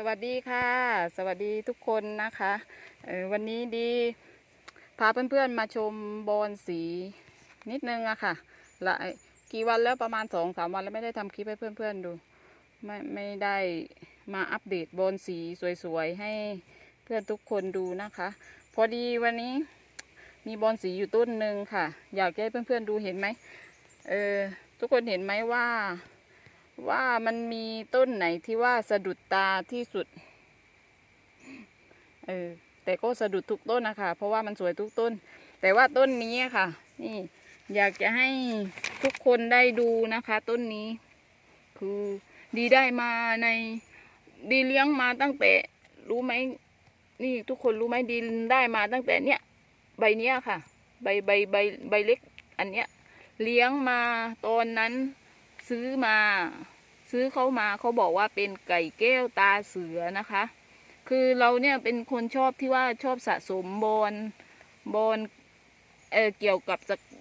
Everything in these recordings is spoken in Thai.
สวัสดีค่ะ สวัสดีทุกคนนะคะวันนี้ดีพาเพื่อนๆมาชมบอนสีนิดนึงอะค่ะหลายกี่วันแล้วประมาณสองสามวันแล้วไม่ได้ทำคลิปให้เพื่อนๆดู ไม่ไม่ได้มาอัปเดตบอนสีสวยๆให้เพื่อนทุกคนดูนะคะ พอดีวันนี้มีบอนสีอยู่ต้นหนึ่งค่ะ อยากให้เพื่อนๆดูเห็นไหมเออทุกคนเห็นไหมว่า ว่ามันมีต้นไหนที่ว่าสะดุดตาที่สุด เออ แต่ก็สะดุดทุกต้นนะคะ เพราะว่ามันสวยทุกต้น แต่ว่าต้นนี้ค่ะ นี่ อยากจะให้ทุกคนได้ดูนะคะ ต้นนี้ คือดีได้มาในดีเลี้ยงมาตั้งแต่รู้ไหมนี่ทุกคนรู้ไหมดีได้มาตั้งแต่เนี้ยใบเนี้ยค่ะ ใบใบใบใบเล็ก อันเนี้ย เลี้ยงมาตอนนั้น ซื้อมา ซื้อเขามาเขาบอกว่าเป็นไก่แก้วตาเสือนะคะ คือเราเนี่ยเป็นคนชอบที่ว่าชอบสะสมบอนบอนเออเกี่ยวกับ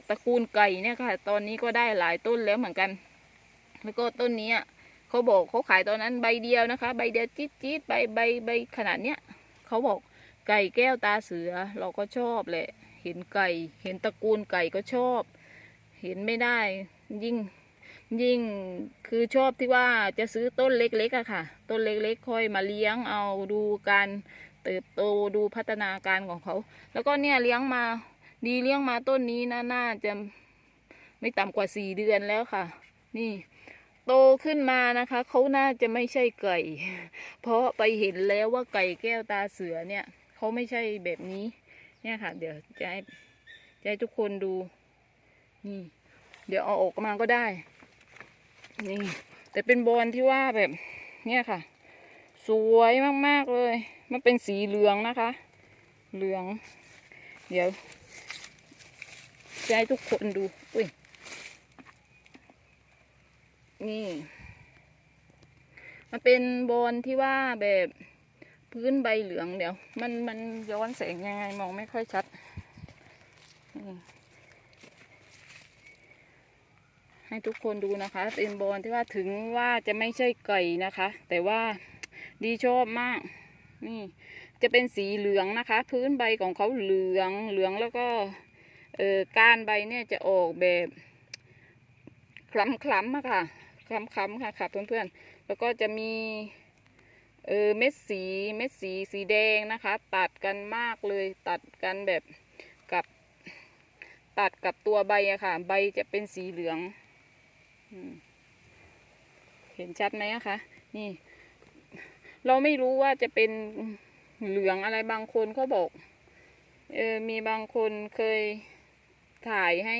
ตระกูลไก่เนี่ยค่ะ ตอนนี้ก็ได้หลายต้นแล้วเหมือนกัน แล้วก็ต้นนี้เขาบอกเขาขายตอนนั้นใบเดียวนะคะ ใบเดียวจี๊ดจี๊ดใบใบใบขนาดเนี้ยเขาบอกไก่แก้วตาเสือเราก็ชอบแหละ เห็นไก่ เห็นตระกูลไก่ก็ชอบ เห็นไม่ได้ยิ่ง ยิ่งคือชอบที่ว่าจะซื้อต้นเล็กๆอะค่ะ ต้นเล็กๆ ค่อยมาเลี้ยงเอาดูการเติบโตดูพัฒนาการของเขา แล้วก็เนี่ยเลี้ยงมาดีเลี้ยงมาต้นนี้นะน่าจะไม่ต่ำกว่าสี่เดือนแล้วค่ะ นี่โตขึ้นมานะคะเขาน่าจะไม่ใช่ไก่ เพราะไปเห็นแล้วว่าไก่แก้วตาเสือเนี่ยเขาไม่ใช่แบบนี้ เนี่ยค่ะ เดี๋ยวจะให้จะให้ทุกคนดู นี่ เดี๋ยวเอาออกมาก็ได้ นี่แต่เป็นบอลที่ว่าแบบเนี่ยค่ะ สวยมากๆเลย มันเป็นสีเหลืองนะคะ เหลือง เดี๋ยวจะให้ทุกคนดู อุ้ย นี่ มันเป็นบอลที่ว่าแบบพื้นใบเหลืองเดี๋ยว มันมันย้อนแสงยังไงมองไม่ค่อยชัดนี่ ให้ทุกคนดูนะคะเป็นบอลที่ว่าถึงว่าจะไม่ใช่ไก่นะคะ แต่ว่าดีชอบมาก นี่จะเป็นสีเหลืองนะคะ พื้นใบของเขาเหลืองเหลืองแล้วก็เอ่อก้านใบเนี่ยจะออกแบบคล้ำคล้ำอะค่ะคล้ำคล้ำๆค่ะค่ะเพื่อนๆแล้วก็จะมีเออเม็ดสีเม็ดสีสีแดงนะคะ ตัดกันมากเลยตัดกันแบบกับตัดกับตัวใบอะค่ะ ใบจะเป็นสีเหลือง เห็นชัดไหมคะ นี่ เราไม่รู้ว่าจะเป็นเหลืองอะไรบางคนเขาบอก เออ มีบางคนเคยถ่ายให้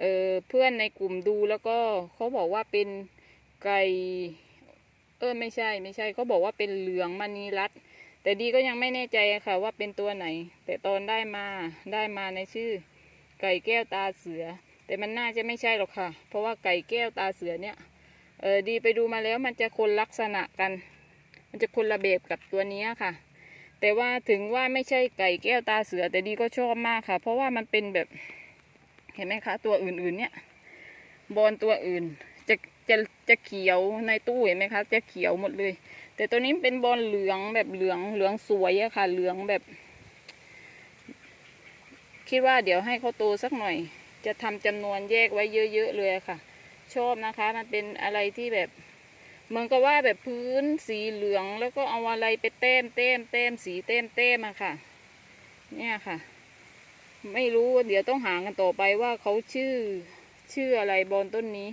เออเพื่อนในกลุ่มดูแล้วก็เขาบอกว่าเป็นไก่เออไม่ใช่ไม่ใช่เขาบอกว่าเป็นเหลืองมณีรัตแต่ดีก็ยังไม่แน่ใจค่ะ ว่าเป็นตัวไหน แต่ตอนได้มาได้มาในชื่อ ไก่แก้วตาเสือ แต่มันน่าจะไม่ใช่หรอกค่ะ เพราะว่าไก่แก้วตาเสือเนี่ยเออดีไปดูมาแล้วมันจะคนลักษณะกัน มันจะคนละแบบกับตัวนี้ค่ะ แต่ว่าถึงว่าไม่ใช่ไก่แก้วตาเสือ แต่ดีก็ชอบมากค่ะ เพราะว่ามันเป็นแบบเห็นไหมคะ ตัวอื่นๆเนี่ยบอลตัวอื่นจะจะจะเขียวในตู้เห็นไหมคะ จะเขียวหมดเลย แต่ตัวนี้เป็นบอลเหลืองแบบเหลืองเหลืองสวยอะค่ะ เหลืองแบบ คิดว่าเดี๋ยวให้เขาโตสักหน่อย จะทำจำนวนแยกไว้เยอะๆเลยค่ะ ชอบนะคะ มันเป็นอะไรที่แบบเหมือนกับว่าแบบพื้นสีเหลืองแล้วก็เอาอะไรไปเต้มเต้มเต้มสีเต้มเต้มอะค่ะ เนี่ยค่ะ ไม่รู้เดี๋ยวต้องหากันต่อไปว่าเขาชื่อชื่ออะไรบนต้นนี้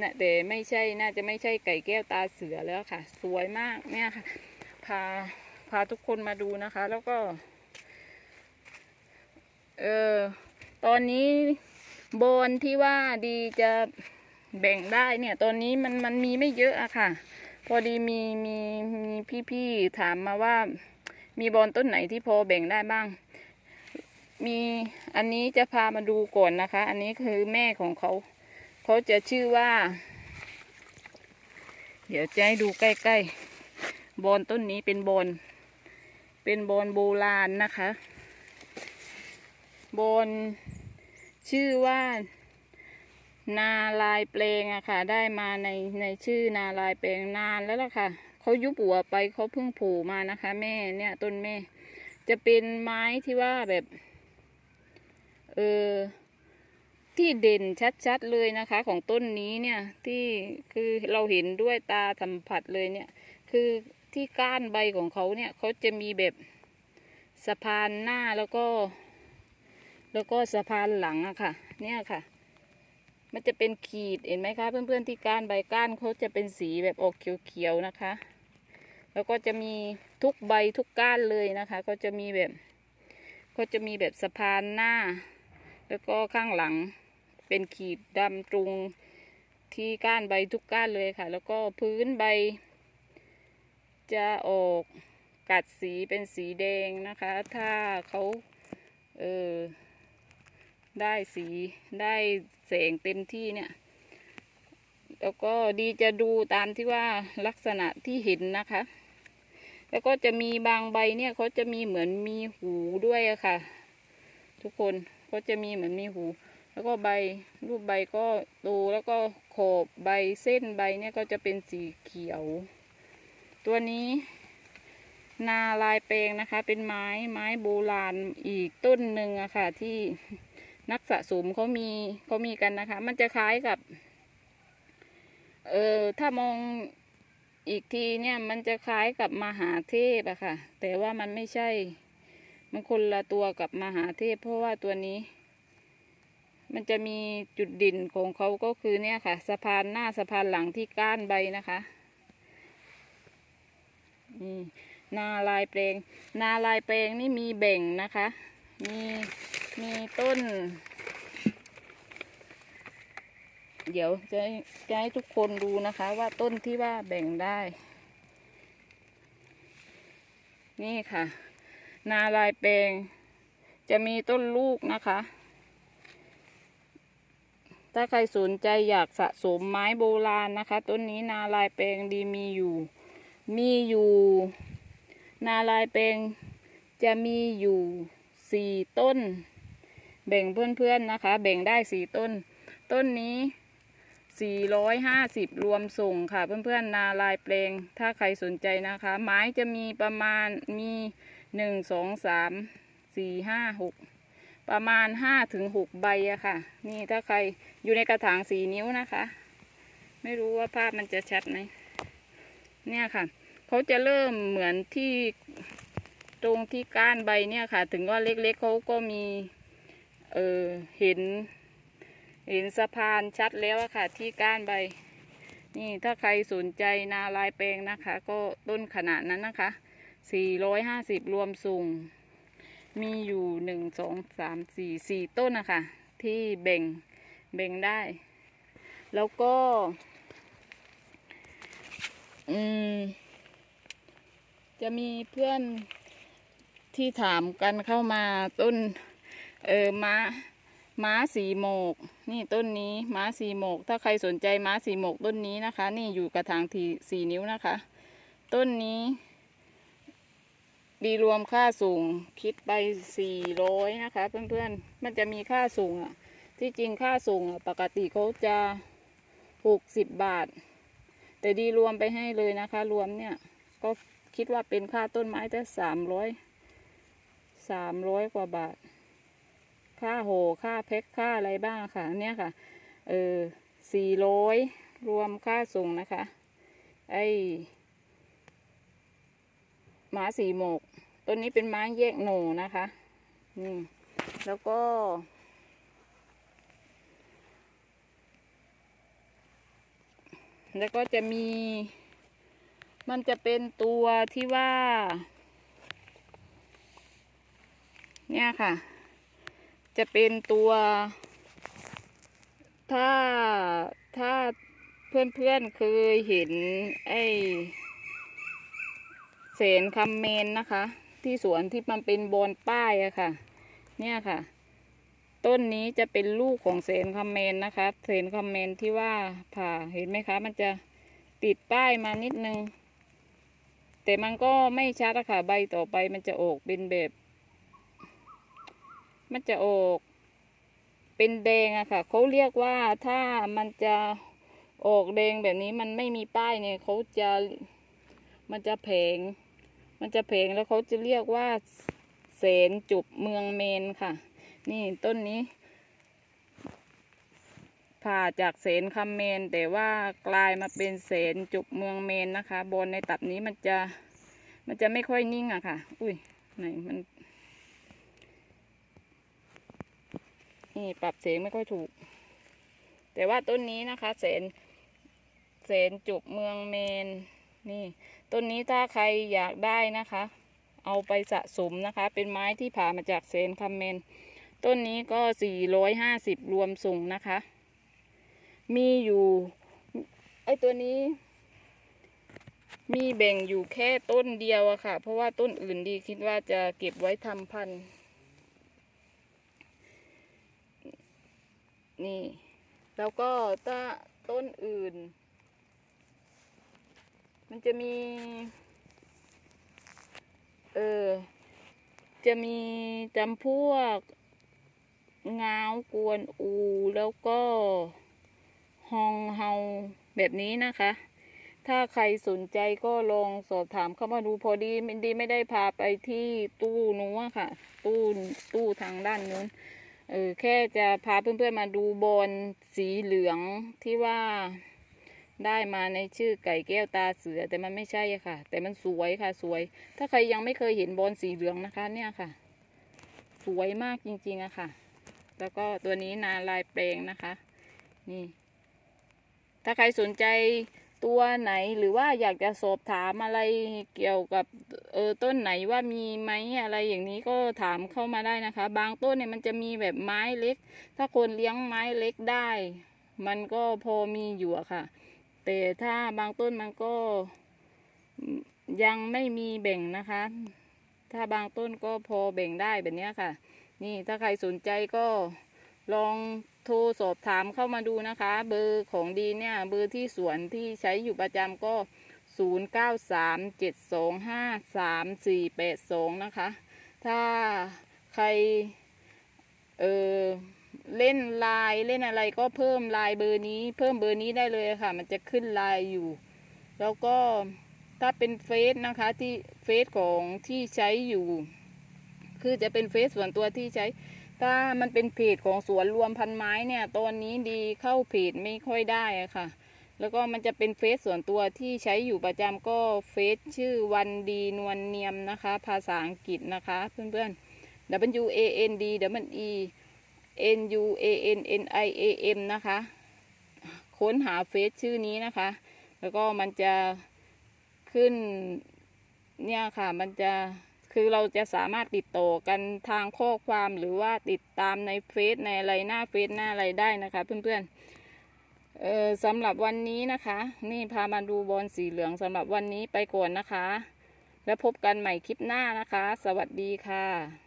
นะแต่ไม่ใช่น่าจะไม่ใช่ไก่แก้วตาเสือแล้วค่ะ สวยมากเนี่ยค่ะ พาพาทุกคนมาดูนะคะ แล้วก็ เออตอนนี้ บอนที่ว่าดีจะแบ่งได้เนี่ยตอนนี้มันมันมีไม่เยอะอะค่ะ พอดีมีมีมีพี่ๆถามมาว่า มีบอนต้นไหนที่พอแบ่งได้บ้าง มีอันนี้จะพามาดูก่อนนะคะ อันนี้คือแม่ของเขา เขาจะชื่อว่า เดี๋ยวจะให้ดูใกล้ๆบอนต้นนี้เป็นบอนเป็นบอนโบราณนะคะบอน ชื่อว่า นาลายเปลงอะค่ะ ได้มาในในชื่อนาลายเปลงนานแล้วล่ะค่ะเขายุบหัวไปเขาเพิ่งผล่มานะคะ แม่เนี่ยต้นแม่ จะเป็นไม้ที่ว่าแบบเออที่เด่นชัดๆเลยนะคะ ของต้นนี้เนี่ยที่คือเราเห็นด้วยตาสัมผัสเลยเนี่ย คือที่ก้านใบของเขาเนี่ยเขาจะมีแบบสะพานหน้าแล้วก็ แล้วก็สะพานหลังอะค่ะ เนี่ยค่ะ มันจะเป็นขีดเห็นไหมคะ เพื่อนๆที่ก้านใบก้านเขาจะเป็นสีแบบออกเขียวๆนะคะ แล้วก็จะมีทุกใบทุกก้านเลยนะคะ ก็จะมีแบบก็จะมีแบบสะพานหน้า แล้วก็ข้างหลังเป็นขีดดำตรงที่ก้านใบทุกก้านเลยค่ะ แล้วก็พื้นใบ จะออกกัดสีเป็นสีแดงนะคะ ถ้าเขาเออ ได้สีได้แสงเต็มที่เนี่ย แล้วก็ดีจะดูตามที่ว่าลักษณะที่เห็นนะคะ แล้วก็จะมีบางใบเนี่ยเขาจะมีเหมือนมีหูด้วยอะค่ะ ทุกคนก็จะมีเหมือนมีหู แล้วก็ใบรูปใบก็โตแล้วก็ขอบใบเส้นใบเนี่ยก็จะเป็นสีเขียว ตัวนี้นาลายแปลงนะคะ เป็นไม้ไม้โบราณอีกต้นหนึ่งอะค่ะที่ นักสะสมเขามีเขามีกันนะคะ มันจะคล้ายกับ เออถ้ามองอีกทีเนี่ยมันจะคล้ายกับมหาเทพอะค่ะ แต่ว่ามันไม่ใช่ มันคนละตัวกับมหาเทพ เพราะว่าตัวนี้ มันจะมีจุดด่นของเขาก็คือเนี่ยค่ะ สะพานหน้าสะพานหลังที่ก้านใบนะคะนี่นาลายแปลง นาลายแปลงนี่มีแบ่งนะคะ มีมีต้น เดี๋ยวจะจะให้ทุกคนดูนะคะ ว่าต้นที่ว่าแบ่งได้ นี่ค่ะ นาลายแปลง จะมีต้นลูกนะคะ ถ้าใครสนใจอยากสะสมไม้โบราณนะคะ ต้นนี้นาลายแปลงดีมีอยู่ มีอยู่ นาลายแปลงจะมีอยู่ สี่ต้น แบ่งเพื่อนๆนะคะ แบ่งได้สี่ต้น ต้นนี้สี่ร้อยห้าสิบรวมส่งค่ะ เพื่อนๆนาลายแปลง ถ้าใครสนใจนะคะ ไม้จะมีประมาณมีหนึ่งสองสามสี่ห้าหกประมาณห้าถึงหกใบอะค่ะ นี่ถ้าใครอยู่ในกระถางสี่นิ้วนะคะ ไม่รู้ว่าภาพมันจะชัดไหมเนี่ยค่ะ เขาจะเริ่มเหมือนที่ ตรงที่ก้านใบเนี่ยค่ะ ถึงว่าเล็กๆเขาก็มี เออเห็น เห็นสะพานชัดแล้วค่ะ ที่ก้านใบ นี่ถ้าใครสนใจนาลายแปลงนะคะ ก็ต้นขนาดนั้นนะคะ 450 รวมส่งมีอยู่หนึ่งสองสามสี่สี่ต้นนะคะ ที่แบ่งแบ่งได้ แล้วก็ อืมจะมีเพื่อน ที่ถามกันเข้ามาต้นเออม้าม้าสีโมก นี่ต้นนี้ม้าสีโมก ถ้าใครสนใจม้าสีโมกต้นนี้นะคะ นี่อยู่กระถางทีสี่นิ้วนะคะ ต้นนี้ ดีรวมค่าส่งคิดไปสี่ร้อยนะคะ เพื่อนๆ มันจะมีค่าส่งอะที่จริงค่าส่งอะปกติเขาจะหกสิบบาท แต่ดีรวมไปให้เลยนะคะ รวมเนี่ย ก็คิดว่าเป็นค่าต้นไม้แต่สามร้อย สามร้อยกว่าบาท ค่าโหค่าแพ็คค่าอะไรบ้างค่ะ เนี่ยค่ะ เออสี่ร้อยรวมค่าส่งนะคะ ไอหมาสีหมก ต้นนี้เป็นไม้แยกโหนนะคะอืมแล้วก็ แล้วก็จะมี มันจะเป็นตัวที่ว่า เนี่ยค่ะ จะเป็นตัว ถ้าถ้าเพื่อนๆเคยเห็นไอ้เสนคำเมนนะคะ ที่สวนที่มันเป็นบอนป้ายอะค่ะ เนี่ยค่ะ ต้นนี้จะเป็นลูกของเสนคำเมนนะคะ เสนคำเมนที่ว่าผ่าเห็นไหมคะ มันจะติดป้ายมานิดนึง แต่มันก็ไม่ชัดอะค่ะ ใบต่อไปมันจะออกเป็นแบบ มันจะออก เป็นแดงอะค่ะเขาเรียกว่าถ้ามันจะออกแดงแบบนี้มันไม่มีป้ายเนี่ยเขาจะมันจะแผง มันจะแผงแล้วเขาจะเรียกว่าเสนจุบเมืองเมนค่ะ นี่ต้นนี้ ผ่าจากเสนคำเมน แต่ว่ากลายมาเป็นเสนจุบเมืองเมนนะคะ บนในตับนี้มันจะ มันจะไม่ค่อยนิ่งอะค่ะ อุ้ยไหนมัน นี่ปรับเสียงไม่ค่อยถูก แต่ว่าต้นนี้นะคะ เสนเสนจุบเมืองเมน นี่ต้นนี้ถ้าใครอยากได้นะคะ เอาไปสะสมนะคะ เป็นไม้ที่ผ่ามาจากเซนคัมเมน ต้นนี้ก็450รวมส่งนะคะ มีอยู่ไอตัวนี้ มีแบ่งอยู่แค่ต้นเดียวอะค่ะ เพราะว่าต้นอื่นดีคิดว่าจะเก็บไว้ทำพันธุ์ นี่ แล้วก็ถ้าต้นอื่น มันจะมี เออ จะมีจำพวกงาวกวนอู แล้วก็ฮองเฮาแบบนี้นะคะ ถ้าใครสนใจก็ลองสอบถามเข้ามาดูพอดีมินดีไม่ได้พาไปที่ตู้นู้นค่ะ ตู้ตู้ทางด้านนู้น เออแค่จะพาเพื่อนๆมาดูบอลสีเหลืองที่ว่าได้มาในชื่อไก่แก้วตาเสือแต่มันไม่ใช่ค่ะ แต่มันสวยค่ะสวย ถ้าใครยังไม่เคยเห็นบอลสีเหลืองนะคะ เนี่ยค่ะ สวยมากจริงๆอะค่ะ แล้วก็ตัวนี้นาลายแปลงนะคะ นี่ ถ้าใครสนใจ ตัวไหนหรือว่าอยากจะสอบถามอะไรเกี่ยวกับเออต้นไหนว่ามีไหมอะไรอย่างนี้ก็ถามเข้ามาได้นะคะ บางต้นเนี่ยมันจะมีแบบไม้เล็ก ถ้าคนเลี้ยงไม้เล็กได้ มันก็พอมีอยู่อะค่ะ แต่ถ้าบางต้นมันก็ยังไม่มีแบ่งนะคะ ถ้าบางต้นก็พอแบ่งได้แบบนี้ค่ะ นี่ถ้าใครสนใจก็ลอง โทรสอบถามเข้ามาดูนะคะ เบอร์ของดีเนี่ยเบอร์ที่สวนที่ใช้อยู่ประจำก็ 0 9 3 7 2 5 3 4 8 2 นะคะ ถ้าใครเออเล่นไลน์เล่นอะไรก็เพิ่มไลน์เบอร์นี้ เพิ่มเบอร์นี้ได้เลยค่ะ มันจะขึ้นไลน์อยู่ แล้วก็ถ้าเป็นเฟซนะคะที่เฟซของที่ใช้อยู่ คือจะเป็นเฟซส่วนตัวที่ใช้ ถ้ามันเป็นเพจของสวนรวมพันไม้เนี่ย ตอนนี้ดีเข้าเพจไม่ค่อยได้อะค่ะ แล้วก็มันจะเป็นเฟซส่วนตัวที่ใช้อยู่ประจำก็เฟซชื่อวันดีนวลเนียมนะคะ ภาษาอังกฤษนะคะเพื่อนๆ W A N D W E N U A N N I A M นะคะ ค้นหาเฟซชื่อนี้นะคะ แล้วก็มันจะขึ้นเนี่ยค่ะ มันจะ คือเราจะสามารถติดต่อกันทางข้อความหรือว่าติดตามในเฟซในอะไรหน้าเฟซหน้าอะไรได้นะคะ เพื่อนๆเออสำหรับวันนี้นะคะ นี่พามาดูบอลสีเหลืองสำหรับวันนี้ไปก่อนนะคะ แล้วพบกันใหม่คลิปหน้านะคะ สวัสดีค่ะ